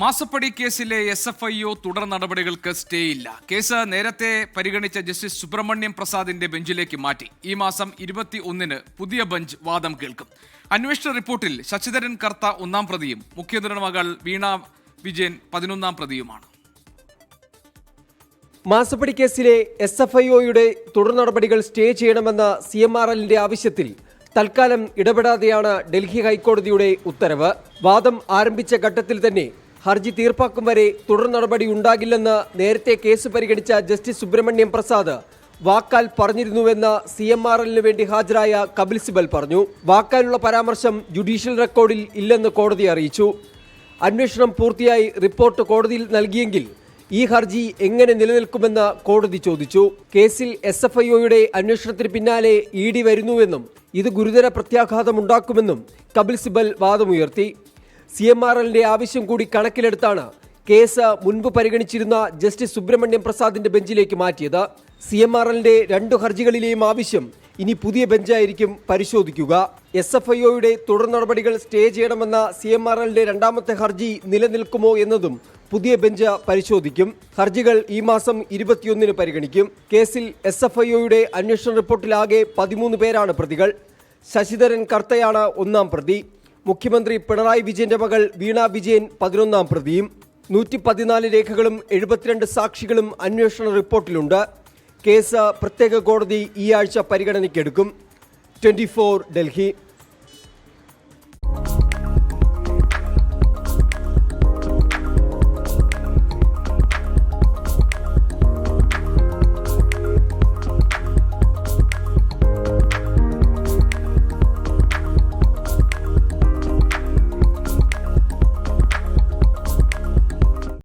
മാസപ്പടി കേസിലെ S F I O തുടർ നടപടികൾക്ക് സ്റ്റേ ഇല്ല. കേസ് നേരത്തെ പരിഗണിച്ച ജസ്റ്റിസ് സുബ്രഹ്മണ്യം പ്രസാദിന്റെ ബെഞ്ചിലേക്ക് മാറ്റി. ഈ മാസം ഇരുപത്തി ഒന്നിന് പുതിയ ബെഞ്ച് വാദം കേൾക്കും. അന്വേഷണ റിപ്പോർട്ടിൽ ശശിധരൻ കർത്ത ഒന്നാം പ്രതിയും മുഖ്യമന്ത്രിയുടെ മകൾ വീണ വിജയൻ പതിനൊന്നാം പ്രതിയുമാണ്. മാസപ്പടി കേസിലെ എസ് എഫ് ഐ ഒയുടെ തുടർ നടപടികൾ സ്റ്റേ ചെയ്യണമെന്ന സി എം ആർ എല്ലിന്റെ ആവശ്യത്തിൽ തൽക്കാലം ഇടപെടാതെയാണ് ഡൽഹി ഹൈക്കോടതിയുടെ ഉത്തരവ്. വാദം ആരംഭിച്ച ഘട്ടത്തിൽ തന്നെ ഹർജി തീർപ്പാക്കും വരെ തുടർ നടപടി ഉണ്ടാകില്ലെന്ന് നേരത്തെ കേസ് പരിഗണിച്ച ജസ്റ്റിസ് സുബ്രഹ്മണ്യം പ്രസാദ് വാക്കാൽ പറഞ്ഞിരുന്നുവെന്ന് സി എം ആർ എല്ലിന് വേണ്ടി ഹാജരായ കപിൽ സിബൽ പറഞ്ഞു. വാക്കാലുള്ള പരാമർശം ജുഡീഷ്യൽ റെക്കോർഡിൽ ഇല്ലെന്ന് കോടതി അറിയിച്ചു. അന്വേഷണം പൂർത്തിയായി റിപ്പോർട്ട് കോടതിയിൽ നൽകിയെങ്കിൽ ഈ ഹർജി എങ്ങനെ നിലനിൽക്കുമെന്ന് കോടതി ചോദിച്ചു. കേസിൽ എസ് എഫ് ഐ ഒയുടെ അന്വേഷണത്തിന് പിന്നാലെ ഇ ഡി വരുന്നുവെന്നും ഇത് ഗുരുതര പ്രത്യാഘാതമുണ്ടാക്കുമെന്നും കപിൽ സിബൽ വാദമുയർത്തി. സി എം ആർ എല്ലിന്റെ ആവശ്യം കൂടി കണക്കിലെടുത്താണ് കേസ് മുൻപ് പരിഗണിച്ചിരുന്ന ജസ്റ്റിസ് സുബ്രഹ്മണ്യം പ്രസാദിന്റെ ബെഞ്ചിലേക്ക് മാറ്റിയത്. സി എം ആർ എല്ലിന്റെ രണ്ടു ഹർജികളിലെയും ആവശ്യം ഇനി പുതിയ ബെഞ്ചായിരിക്കും പരിശോധിക്കുക. എസ് എഫ് ഐ ഒയുടെ തുടർ നടപടികൾ സ്റ്റേ ചെയ്യണമെന്ന സി എം ആർ എല്ലിന്റെ രണ്ടാമത്തെ ഹർജി നിലനിൽക്കുമോ എന്നതും പുതിയ ബെഞ്ച് പരിശോധിക്കും. ഹർജികൾ ഈ മാസം ഇരുപത്തിയൊന്നിന് പരിഗണിക്കും. കേസിൽ എസ് എഫ് ഐ ഒയുടെ അന്വേഷണ റിപ്പോർട്ടിലാകെ പതിമൂന്ന് പേരാണ് പ്രതികൾ. ശശിധരൻ കർത്തയാണ് ഒന്നാം പ്രതി. മുഖ്യമന്ത്രി പിണറായി വിജയന്റെ മകൾ വീണ വിജയൻ പതിനൊന്നാം പ്രതിയും നൂറ്റി പതിനാല് രേഖകളും എഴുപത്തിരണ്ട് സാക്ഷികളും അന്വേഷണ റിപ്പോർട്ടിലുണ്ട്. കേസ് പ്രത്യേക കോടതി ഈ ആഴ്ച പരിഗണനയ്ക്കെടുക്കും. ട്വന്റി ഡൽഹി.